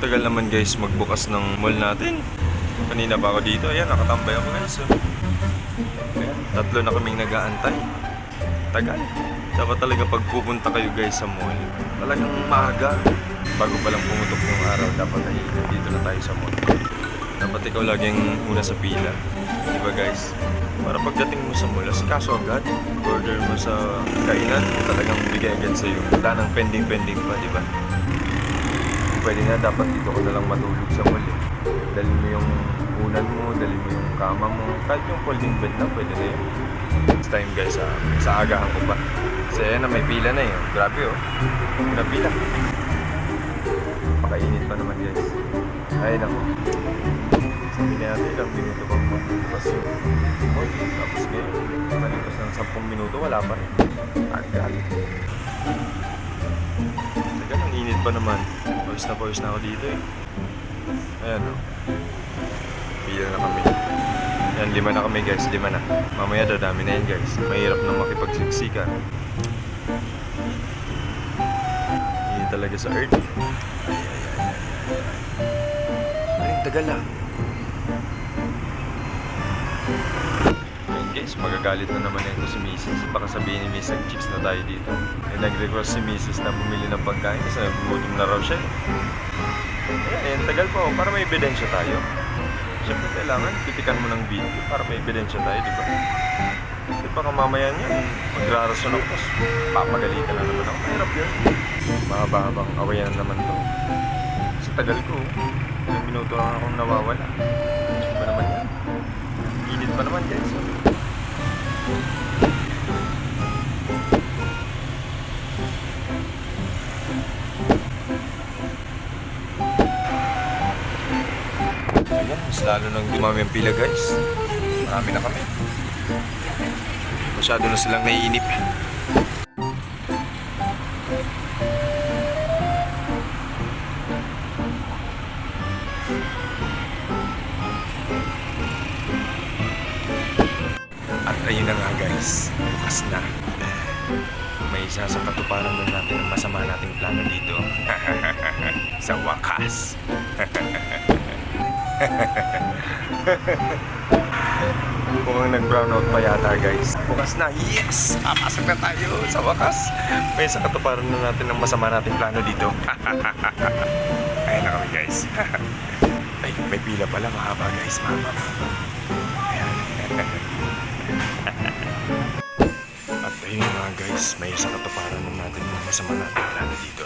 Tagal naman guys magbukas ng mall natin. Kanina pa ako dito. Ayan, nakatambay ako guys. So, tatlo na kaming nag-aantay. Tagal. Dapat talaga pag pupunta kayo guys sa mall, talagang maaga. Bago pa lang pumutok yung araw, dapat ay dito na tayo sa mall. Dapat ikaw laging una sa pila. Di ba guys? Para pagdating mo sa mall, asikaso agad. Order mo sa kainan, talagang bigay agad sa'yo. Wala nang pending-pending pa, di ba? Pwede na, dapat dito ka na lang matulog sa mall eh. Dalhin mo yung unan mo, dalhin mo yung kama mo. Kahit yung folding bed na, pwede na yun. Next time guys, sa, sa agahan ko pa. Kasi ayan na, may pila na yun. Grabe oh. Una pila. Pakainit pa naman guys. Ayun ako. Sabi na natin, ilang minuto bang magbukas yung mall. Tapos ngayon, malipas ng 10 minuto, wala pa rin. Agad. Pa naman. Pawis na pawis na ako dito eh. Ayan o. Pila na kami. Yan, lima na kami guys, lima na. Mamaya dadami na yan guys. Mahirap na makipagsiksikan. Hindi talaga sa earth. Ay, tagal ah. Guys, magagalit na naman ito si Mrs. Baka sabihin ni Mrs. chicks na tayo dito. Eh, nag-request si Mrs. na bumili ng pagkain kasi nagugutom na raw siya. eh. Ayan, ayan, tagal pa oh, para may ebidensya tayo. Siyempre kailangan titikan mo ng video para may ebidensya tayo, di ba? Kasi baka mamaya niyan, magrarason ako, tapos papagalitan na naman ako. Mahirap yun. Mahaba-habang awayan na naman to. Sa tagal ko, ilang minuto lang akong nawawala. Mas lalo nang dumami ang pila guys. Marami na kami. Masyado na silang naiinip. At ayun na nga guys, bukas na. May isa sa katuparan na natin ang masama nating plano dito. sa wakas. Mukhang nag-brown out pa yata guys. Bukas na, yes! Papasok na tayo sa wakas. May sa katuparan na natin ang masama nating plano dito. Ayun na kami guys. Ay, may pila pala mahaba guys. Mahaba. Ayan. At ayun nga guys, may sa katuparan na natin ang masama nating plano dito.